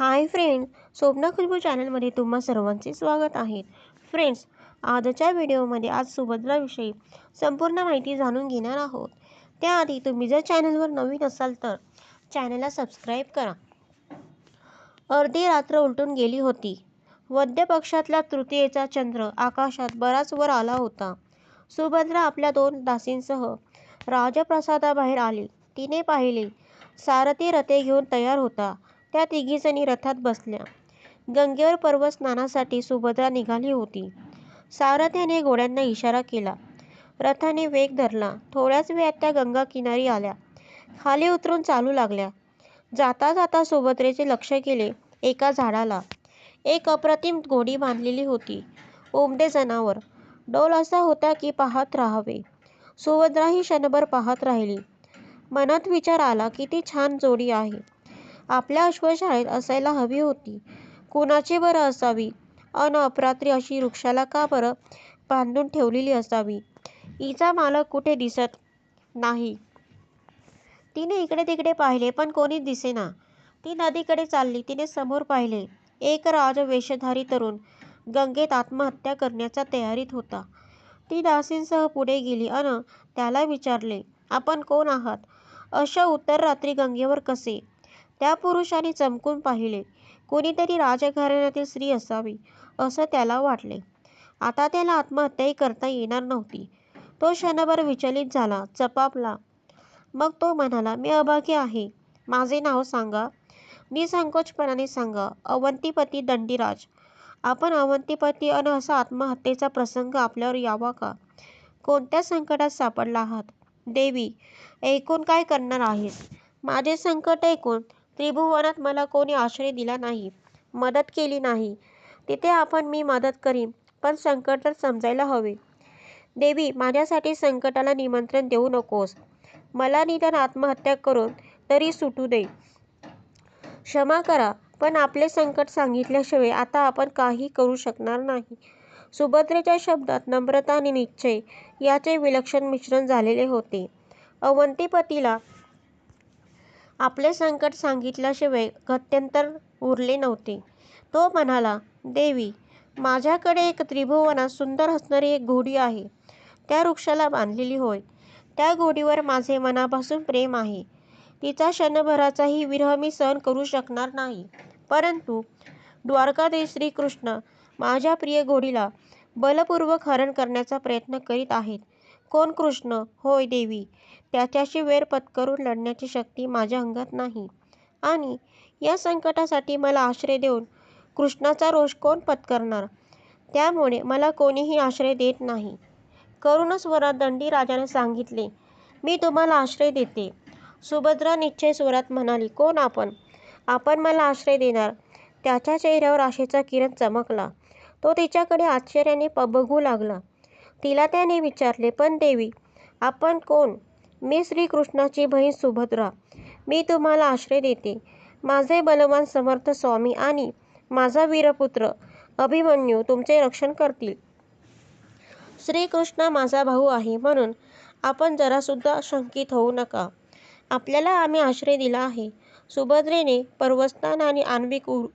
Hi friends Swapna Khushboo चॅनलमध्ये तुम्हा सर्वांचे स्वागत आहे. फ्रेंड्स आजच्या व्हिडिओमध्ये आज सुभद्राविषयी संपूर्ण माहिती जाणून घेणार आहोत. त्याआधी तुम्ही जर चॅनलवर नवीन असाल तर चॅनलला सबस्क्राईब करा. अर्धी रात्र उलटून गेली होती. वद्य पक्षातला तृतीयेचा चंद्र आकाशात बराच वर आला होता. सुभद्रा आपल्या दोन दासींसह राजप्रसादाबाहेर आली. तिने पाहिले सारथी रथे घेऊन तयार होता. त्या तिघीजणी रथात बसल्या. गंगेवर पर्व स्नानासाठी सुभद्रा निघाली होती. सारथ्याने घोड्यांना इशारा केला. रथाने वेग धरला. थोड्याच वेळात त्या गंगा किनारी आल्या. खाली उतरून चालू लागल्या. जाता जाता सुभद्रेचे लक्ष गेले एका झाडाला. एक अप्रतिम घोडी बांधलेली होती. उमदे जनावर. डोल असा होता की पाहत राहावे. सुभद्रा ही क्षणभर पाहत राहिली. मनात विचार आला किती छान जोडी आहे. आपल्या अश्वशाळेत असायला हवी होती. कुणाची बरं असावी? अन अपरात्री अशी वृक्षाला का बरं बांधून ठेवलेली असावी? हिचा मालक कुठे दिसत नाही. तिने इकडे तिकडे पाहिले पण कोणीच दिसेना. ती नदीकडे चालली तिने समोर पाहिले. एक राज वेषधारी तरुण गंगेत आत्महत्या करण्याच्या तयारीत होता. ती दासींसह पुढे गेली अन त्याला विचारले आपण कोण आहात? अशा उत्तर रात्री गंगेवर कसे? त्या पुरुषाने चमकून पाहिले. कोणीतरी राजघराण्यातील स्त्री असावी असं त्याला वाटले. आता त्याला आत्महत्याही करता येणार नव्हती. तो क्षणभर विचलित झाला चपापला. मग तो म्हणाला मी अभागी आहे. माझे नाव सांगा. निसंकोचपणाने सांगा अवंतीपती दंडीराज. आपण अवंतीपती अन असा आत्महत्येचा प्रसंग आपल्यावर यावा का? कोणत्या संकटात सापडला आहात? देवी ऐकून काय करणार आहेस माझे संकट ऐकून त्रिभुवनात मला कोणी आश्रय दिला नाही मदत केली नाही. तिथे आपण मी मदत करीन पण संकट तर समजायला हवे. देवी माझ्यासाठी संकटाला निमंत्रण देऊ नकोस. मला निदान आत्महत्या करून तरी सुटू दे. क्षमा करा पण आपले संकट सांगितल्याशिवाय आता आपण काही करू शकणार नाही. सुभद्रेच्या शब्दात नम्रता आणि निश्चय याचे विलक्षण मिश्रण झालेले होते. अवंतीपतीला आपले संकट सांगितल्याशिवाय गत्यंतर उरले नव्हते. तो म्हणाला देवी माझ्याकडे एक त्रिभुवनात सुंदर असणारी एक घोडी आहे. त्या वृक्षाला बांधलेली होय. त्या घोडीवर माझे मनापासून प्रेम आहे. तिचा क्षणभराचाही विरह मी सहन करू शकणार नाही. परंतु द्वारकाधीश श्रीकृष्ण माझ्या प्रिय घोडीला बलपूर्वक हरण करण्याचा प्रयत्न करीत आहेत. कोण कृष्ण? होय देवी. त्याच्याशी वेर पत्करून लढण्याची शक्ती माझ्या अंगात नाही. आणि या संकटासाठी मला आश्रय देऊन कृष्णाचा रोष कोण पत्करणार? त्यामुळे मला कोणीही आश्रय देत नाही. करुण स्वरात दंडी राजाने सांगितले मी तुम्हाला आश्रय देते. सुभद्रा निश्चय स्वरात म्हणाली कोण आपण? आपण मला आश्रय देणार. त्याच्या चेहऱ्यावर आशेचा किरण चमकला. तो तिच्याकडे आश्चर्याने बघू लागला. तिला त्याने विचारले पण देवी आपण कोण? मी श्रीकृष्णाची बहीण सुभद्रा. मी तुम्हाला आश्रय देते. माझे बलवान समर्थ स्वामी आणि माझा वीरपुत्र अभिमन्यू तुमचे रक्षण करतील. श्रीकृष्ण माझा भाऊ आहे म्हणून आपण जरासुद्धा शंकित होऊ नका. आपल्याला आम्ही आश्रय दिला आहे. सुभद्रेने पर्वस्थान आणि आण्विक उर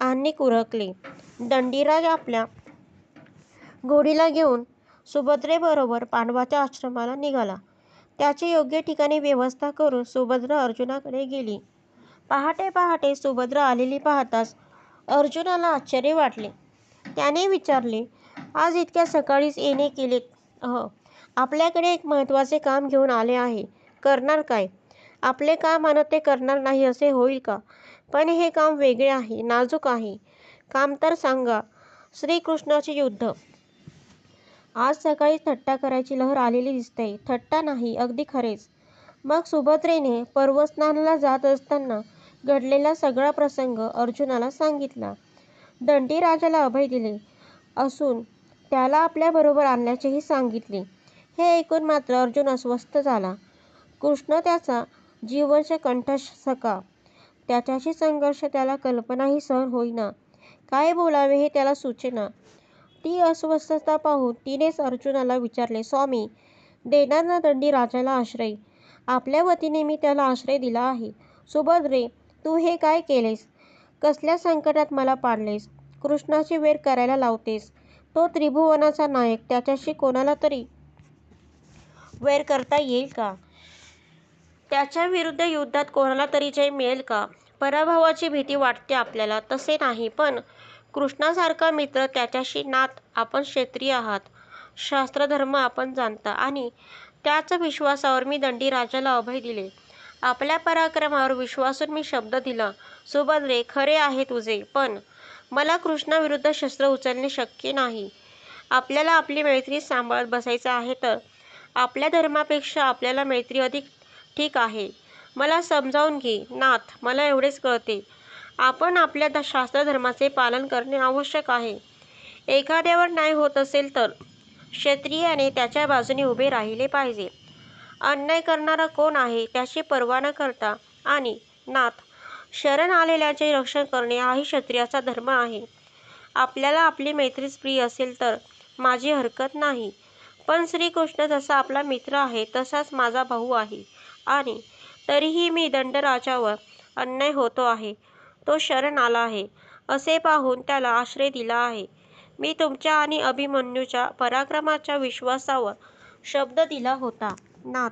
आणिक उरकले. दंडीराज आपल्या घोडीला घेऊन सुभद्रेबरोबर पांडवाच्या आश्रमाला निघाला. त्याची योग्य ठिकाणी व्यवस्था करून सुभद्रा अर्जुनाकडे गेली. पहाटे पहाटे सुभद्रा आलेली पाहताच अर्जुनाला आश्चर्य वाटले. त्याने विचारले आज इतक्या सकाळीच येणे केले अह आपल्याकडे एक महत्त्वाचे काम घेऊन आले आहे. करणार काय? आपले काम आणि ते करणार नाही असे होईल का? पण हे काम वेगळे आहे नाजूक आहे. काम तर सांगा. श्रीकृष्णाचे युद्ध आज सकाळी थट्टा करायची लहर आलेली दिसते. थट्टा नाही अगदी खरेच. मग सुभद्रेने पर्वस्नानाला जात असताना घडलेला सगळा प्रसंग अर्जुनाला सांगितला. दंडीराजाला अभय दिले असून त्याला आपल्याबरोबर आणल्याचेही सांगितले. हे ऐकून मात्र अर्जुन अस्वस्थ झाला. कृष्ण त्याचा जीवंश कंठ सका. त्याच्याशी संघर्ष त्याला कल्पनाही सहन होईना. काय बोलावे हे त्याला सुचेना. ती अस्वस्थता पाहून तिनेच अर्जुनाला विचारले स्वामी देणार ना दंडी राजाला आश्रय. आपल्या वतीने मी त्याला आश्रय दिला आहे. सुभद्रे तू हे काय केलेस? कसल्या संकटात मला पाडलेस? कृष्णाची वेर करायला लावतेस? तो त्रिभुवनाचा नायक त्याच्याशी कोणाला तरी वेर करता येईल का? त्याच्या विरुद्ध युद्धात कोणाला तरी जय मिळेल का? पराभवाची भीती वाटते आपल्याला तसे नाही. पण कृष्णासारखा मित्र त्याच्याशी नात आपण क्षत्रिय आहात. शास्त्रधर्म आपण जाणता आणि त्याच विश्वासावर मी दंडीराजाला अभय दिले. आपल्या पराक्रमावर विश्वासून मी शब्द दिला सुभद्रे खरे आहे तुझे पण मला कृष्णाविरुद्ध शस्त्र उचलणे शक्य नाही. आपल्याला आपली मैत्री सांभाळत बसायचं आहे तर आपल्या धर्मापेक्षा आपल्याला मैत्री अधिक ठीक आहे. मला समजावून घे नाथ मला एवढेच कळते. आपण आपल्या शास्त्रधर्माचे पालन करणे आवश्यक आहे. एखाद्यावर न्याय होत असेल तर क्षत्रियाने त्याच्या बाजूने उभे राहिले पाहिजे. अन्याय करणारा कोण आहे त्याची पर्वा न करता आणि नाथ शरण आलेल्याचे रक्षण करणे हाही क्षत्रियाचा धर्म आहे. आपल्याला आपली मैत्रीच प्रिय असेल तर माझी हरकत नाही. पण श्रीकृष्ण जसा आपला मित्र आहे तसाच माझा भाऊ आहे. आणि तरीही मी दंडराजावर अन्याय होतो आहे. तो शरण आला आहे. असे पाहून त्याला आश्रय दिला आहे. मी तुमच्या आणि अभिमन्यूच्या पराक्रमाच्या विश्वासावर शब्द दिला होता. नाथ.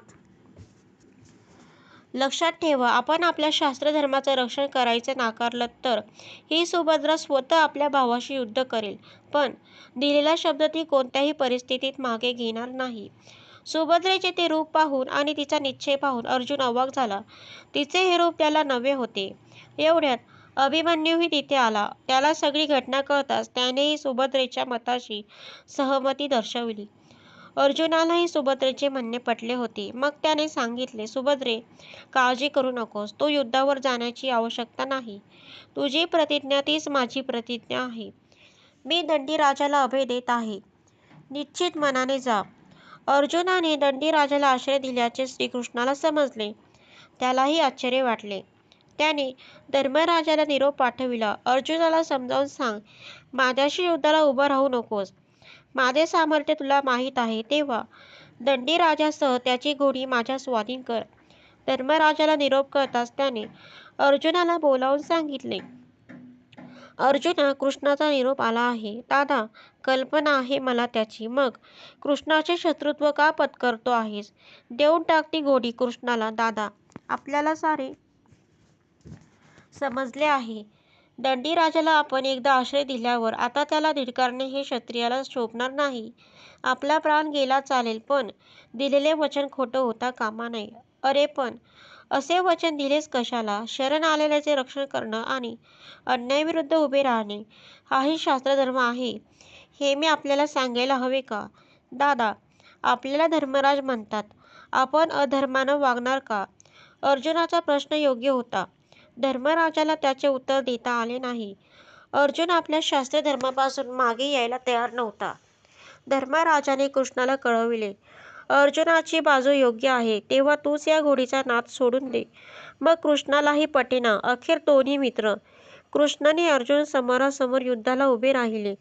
लक्षात ठेवा आपण आपल्या शास्त्रधर्माचं रक्षण करायचं नाकारलं तर ही सुभद्रा स्वतः आपल्या भावाशी युद्ध करेल. पण दिलेला शब्द ती कोणत्याही परिस्थितीत मागे घेणार नाही. सुभद्रेचे ते रूप पाहून आणि तिचा निश्चय पाहून अर्जुन अवाक झाला. तिचे हे रूप त्याला नवे होते. एवढ्यात अभिमन्यूही तिथे आला. त्याला सगळी घटना कळताच त्यानेही सुभद्रेच्या मताशी सहमती दर्शवली. अर्जुनालाही सुभद्रेचे म्हणणे पटले होते. मग त्याने सांगितले सुभद्रे काळजी करू नकोस. तो युद्धावर जाण्याची आवश्यकता नाही. तुझी प्रतिज्ञा तीच माझी प्रतिज्ञा आहे. मी दंडीराजाला अभय देत आहे. निश्चित मनाने जा. अर्जुनाने दंडीराजाला आश्रय दिल्याचे श्रीकृष्णाला समजले. त्यालाही आश्चर्य वाटले. त्याने धर्मराजाला निरोप पाठविला. अर्जुनाला समजावून सांग माझ्याशी युद्धाला उभं राहू नकोस. माझे सामर्थ्य तुला माहीत आहे तेव्हा दंडीराजासह त्याची घोडी माझ्या स्वाधीन कर. धर्मराजाला निरोप करताच त्याने अर्जुनाला बोलावून सांगितले अर्जुना कृष्णाचा निरोप आला आहे. दादा कल्पना आहे मला त्याची. मग कृष्णाचे शत्रुत्व का पत्करतो आहेस? देऊन टाकती घोडी कृष्णाला. दादा आपल्याला सारे समजले आहे. दंडीराजाला आपण एकदा आश्रय दिल्यावर आता त्याला धिडकारणे हे क्षत्रियाला शोभणार नाही. आपला प्राण गेला चालेल पण दिलेले वचन खोटं होता कामा नये. अरे पण असे वचन दिलेस कशाला? शरण आलेल्याचे रक्षण करणं आणि अन्यायाविरुद्ध उभे राहणे हाही शास्त्रधर्म आहे. हे मी आपल्याला सांगायला हवे का? दादा आपल्याला धर्मराज म्हणतात आपण अधर्मानं वागणार का? अर्जुनाचा प्रश्न योग्य होता. धर्मराजाला त्याचे उत्तर देता आले नाही. अर्जुन आपल्या शास्त्रधर्मापासून मागे यायला तयार नव्हता. धर्मराजाने कृष्णाला कळविले अर्जुनाची बाजू योग्य आहे तेव्हा तूच या घोडीचा नाद सोडून दे. मग कृष्णालाही पटेना अखेर दोन्ही मित्र कृष्णाने अर्जुन समोरासमोर युद्धाला उभे राहिले.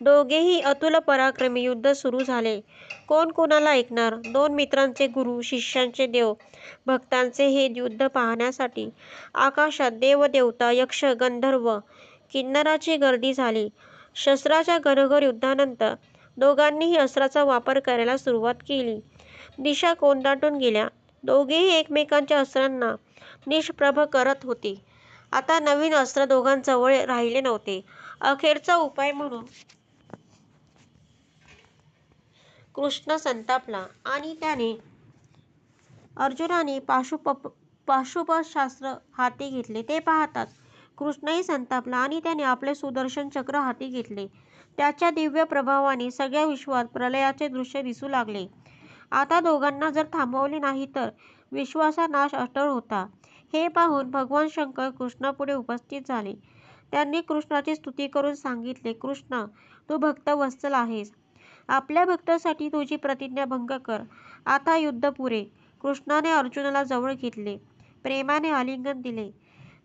दोघेही अतुल पराक्रमी युद्ध सुरू झाले. कोण कोणाला ऐकणार? दोन मित्रांचे गुरु शिष्यांचे देव भक्तांचे हे युद्ध पाहण्यासाठी. आकाशात देवदेवता यक्ष गंधर्व किन्नराची गर्दी झाली. शस्त्राच्या घरोघर युद्धानंतर दोघांनीही अस्त्राचा वापर करायला सुरुवात केली. दिशा कोंदाटून गेल्या. दोघेही एकमेकांच्या अस्त्रांना निष्प्रभ करत होते. आता नवीन अस्त्र दोघांजवळ राहिले नव्हते. अखेरचा उपाय म्हणून कृष्ण संतापला आणि त्याने अर्जुनाने पाशुप पाशुपशास्त्र हाती घेतले. ते पाहताच कृष्णही संतापला आणि त्याने आपले सुदर्शन चक्र हाती घेतले. त्याच्या दिव्य प्रभावाने सगळ्या विश्वात प्रलयाचे दृश्य दिसू लागले. आता दोघांना जर थांबवले नाही तर विश्वाचा नाश अटळ होता. हे पाहून भगवान शंकर कृष्णापुढे उपस्थित झाले. त्यांनी कृष्णाची स्तुती करून सांगितले कृष्ण तू भक्त वत्सल आहेस. आपल्या भक्तासाठी तुझी प्रतिज्ञा भंग कर. आता युद्ध पुरे. कृष्णाने अर्जुनाला जवळ घेतले. प्रेमाने आलिंगन दिले.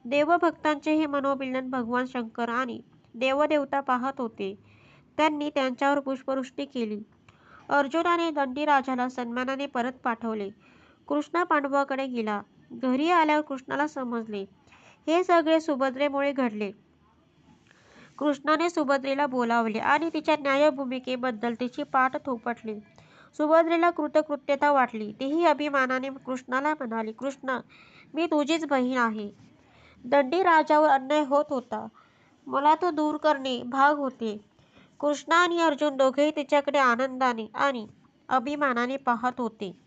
देवभक्तांचे हे मनोमिलन भगवान शंकर आणि देवदेवता पाहत होते. त्यांनी त्यांच्यावर पुष्पवृष्टी केली. अर्जुनाने दंडीराजाला सन्मानाने परत पाठवले. कृष्ण पांडवाकडे गेला. घरी आल्यावर कृष्णाला समजले हे सगळे सुभद्रेमुळे घडले कृष्णाने सुभद्रेला बोलावले आणि तिच्या न्यायभूमिकेबद्दल तिची पाठ थोपटली. सुभद्रेला कृतकृत्यता वाटली. तीही अभिमानाने कृष्णाला म्हणाली, कृष्णा, मी तुझीच बहीण आहे. दंडी राजावर अन्याय होत होता. मला तो दूर करणे भाग होते. कृष्णा आणि अर्जुन दोघेही तिच्याकडे आनंदाने आणि अभिमानाने पाहत होते.